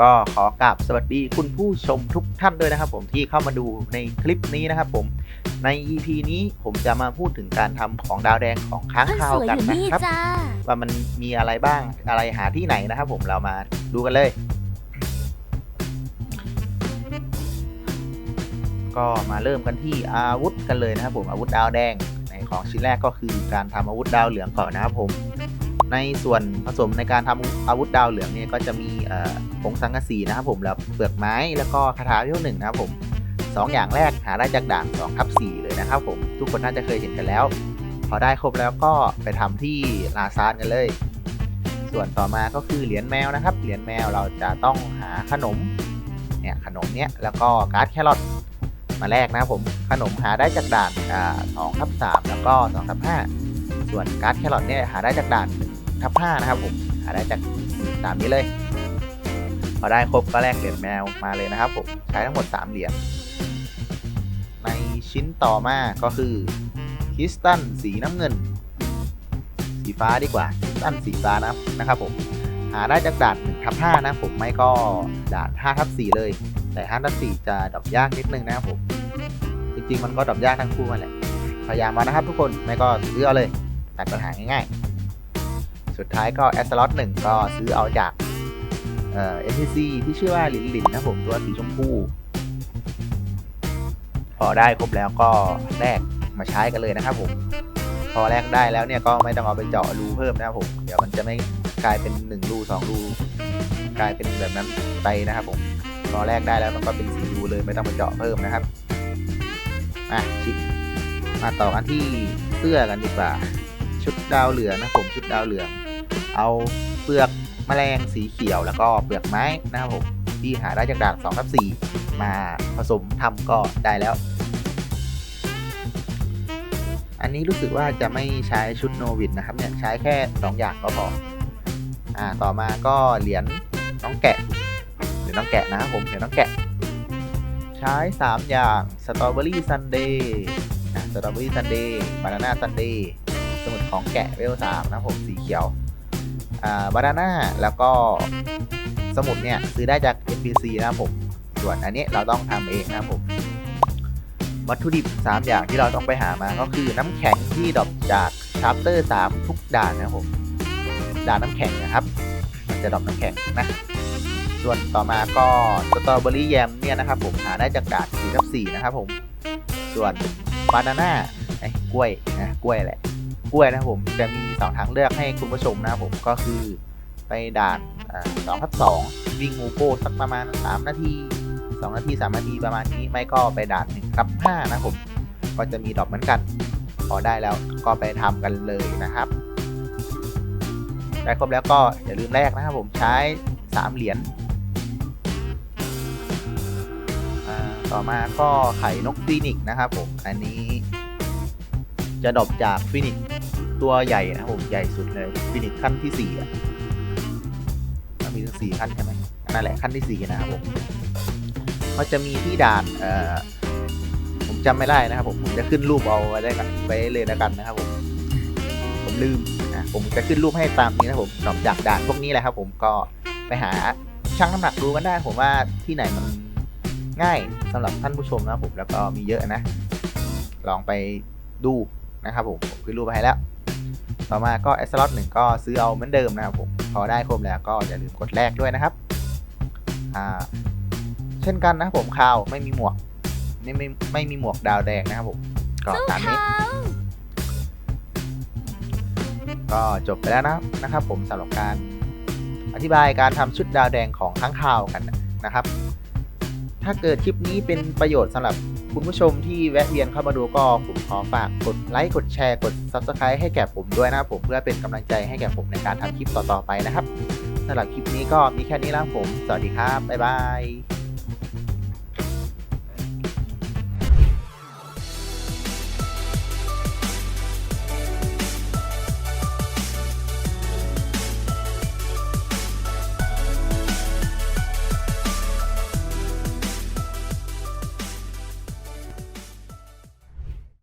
ก็ขอกราบสวัสดีคุณผู้ชมทุกท่านด้วยนะครับ ผมที่เข้ามาดูในคลิปนี้นะครับผมใน EP นี้ผมจะมาพูดถึงการทำของดาวแดงของค้างคนคาสววยอกันยู่นะนี่ครับจ้าว่ามันมีอะไรบ้างอะไรหาที่ไหนนะครับ ผมเรามาดูกันเลย ก็มาเริ่มกันที่อาวุธกันเลยนะครับ ผมอาวุธดาวแดงในของชิ้นแรกก็คือการทำอาวุธดาวเหลืองก่อนนะครับผม ในส่วนผสมในการทำอาวุธดาวเหลืองเนี่ยก็จะมีผงสังกะสีนะครับผมแล้วเปลือกไม้แล้วก็คาถาเวลหนึ่งนะครับผมสองอย่างแรกหาได้จากด่าน2ทับ4เลยนะครับผมทุกคนน่าจะเคยเห็นกันแล้ว พอได้ครบแล้วก็ไปทำที่ลาซานกันเลย ส่วนต่อมาก็คือเหรียญแมวนะครับ เหรียญแมวเราจะต้องหาขนมเนี่ยขนมเนี้ยแล้วก็การ์ดแครอทมาแลกนะครับผมขนมหาได้จากด่านอ่าสองทับสามแล้วก็สองทับห้า ส่วนการ์ดแครอทเนี่ยหาได้จากด่านหนึ่งทับห้านะครับผมหาได้จากตามนี้เลยพอได้ครบก็แลกเหรียญแมวมาเลยนะครับผมใช้ทั้งหมด 3 เหรียญในชิ้นต่อมาก็คือคริสตัลสีน้ำเงิน สีฟ้าดีกว่าคริสตัลสีฟ้านะนะครับผมหาได้จากด่าน1ทับ5นะผมไม่ก็ด่าน5ทับ4เลย แต่5ทับ4จะดรอปยากนิดนึงนะครับผมจริงๆมันก็ดรอปยากทั้งคู่มาแหละพยายามมานะครับทุกคนไม่ก็ซื้อเอาเลย ตัดปัญหาง่ายๆ สุดท้ายก็แอสลอตหนึ่งก็ซื้อเอาจากเอ่อ NPC ที่ชื่อว่าหลินหลินนะผมตัวสีชมพู พอได้ครบแล้วก็แลกมาใช้กันเลยนะครับผม พอแลกได้แล้วเนี่ยก็ไม่ต้องเอาไปเจาะรูเพิ่มนะครับผม เดี๋ยวมันจะไม่กลายเป็น1รู2รูกลายเป็นแบบนั้นไปนะครับผม พอแลกได้แล้วมันก็เป็นสีรูเลยไม่ต้องไปเจาะเพิ่มนะครับอะชิมาต่อกันที่เสื้อกันดีกว่า ชุดดาวเหลืองนะผมชุดดาวเหลือง เอาเปลือกแมลงสีเขียวแล้วก็เปลือกไม้นะครับผมที่หาได้จากด่าน2ทับ4มาผสมทำก็ได้แล้ว อันนี้รู้สึกว่าจะไม่ใช้ชุดโนวิดนะครับเนี่ยใช้แค่ 2 อย่างก็พออ่าต่อมาก็เหรียญน้องแกะเหรียญน้องแกะนะครับผมเหรียญน้องแกะ ใช้ 3 อย่างสตรอเบอรี่ซันเดย์สตรอเบอรี่ซันเดย์บานาน่าซันเดย์ ของแกะเวลสามนะผมสีเขียวอ่าบานาน่าแล้วก็สมุดเนี่ยซื้อได้จาก NPC นะผม ส่วนอันนี้เราต้องทำเองนะผม วัตถุดิบ 3 อย่างที่เราต้องไปหามาก็คือน้ำแข็งที่ดรอปจากชาร์เตอร์ 3 ทุกด่านนะผม ด่านน้ำแข็งนะครับ มันจะดรอปน้ำแข็งนะ ส่วนต่อมาก็สตรอเบอรี่แยมเนี่ยนะครับผมหาได้จากด่าน4ทับ4นะครับผม ส่วนบานาน่าไอ้กล้วยนะกล้วยแหละ กล้วยนะครับผมจะมีสองทางเลือกให้คุณผู้ชมนะครับผมก็คือไปด่านสองทับสองวิ่งมูโก้สักประมาณ 3 นาที 2 นาที 3 นาทีประมาณนี้ไม่ก็ไปด่าน1ทับ5นะครับผมก็จะมีดอปเหมือนกัน พอได้แล้วก็ไปทำกันเลยนะครับได้ครบแล้วก็อย่าลืมแลกนะครับผมใช้ 3 เหรียญต่อมาก็ไข่นกฟีนิกนะครับผมอันนี้ จะดรอปจากฟีนิกตัวใหญ่นะผมใหญ่สุดเลยฟีนิกขั้นที่4อะมันมีถึงสี่ขั้นใช่ไหมนั่นแหละขั้นที่สี่นะครับผมก็จะมีที่ด่านเอ่อผมจำไม่ได้นะครับผมผมจะขึ้นรูปเอาไว้ได้กันไว้เลยแล้วกันนะครับผมผมลืมนะผมจะขึ้นรูปให้ตามนี้นะผมนอกจากด่านพวกนี้แหละครับ ผมก็ไปหาชั่งน้ำหนักดูกันได้ ผมว่าที่ไหนมันง่ายสำหรับท่านผู้ชมนะครับผมแล้วก็มีเยอะนะ ลองไปดู นะครับผมผมขึ้นรูปไปให้แล้ว ต่อมาก็แอสลอตหนึ่งก็ซื้อเอาเหมือนเดิมนะครับผมพอได้ครบแล้วก็อย่าลืมกดแลกด้วยนะครับอ่าเช่นกันนะครับผมข่าวไม่มีหมวกไม่ไม่ไม่มีหมวกดาวแดงนะครับผมก็สู้ตามนี้เขาก็จบไปแล้วนะนะครับ ผมสำหรับการอธิบายการทำชุดดาวแดงของข้างข่าวกันนะครับ ถ้าเกิดคลิปนี้เป็นประโยชน์สำหรับ คุณผู้ชมที่แวะเวียนเข้ามาดูก็ผมขอฝากกดไลค์กดแชร์กด Subscribe ให้แก่ผมด้วยนะครับผมเพื่อเป็นกำลังใจให้แก่ผมในการทำคลิปต่อๆไปนะครับสำหรับคลิปนี้ก็มีแค่นี้แล้วผม สวัสดีครับ บ๊ายบาย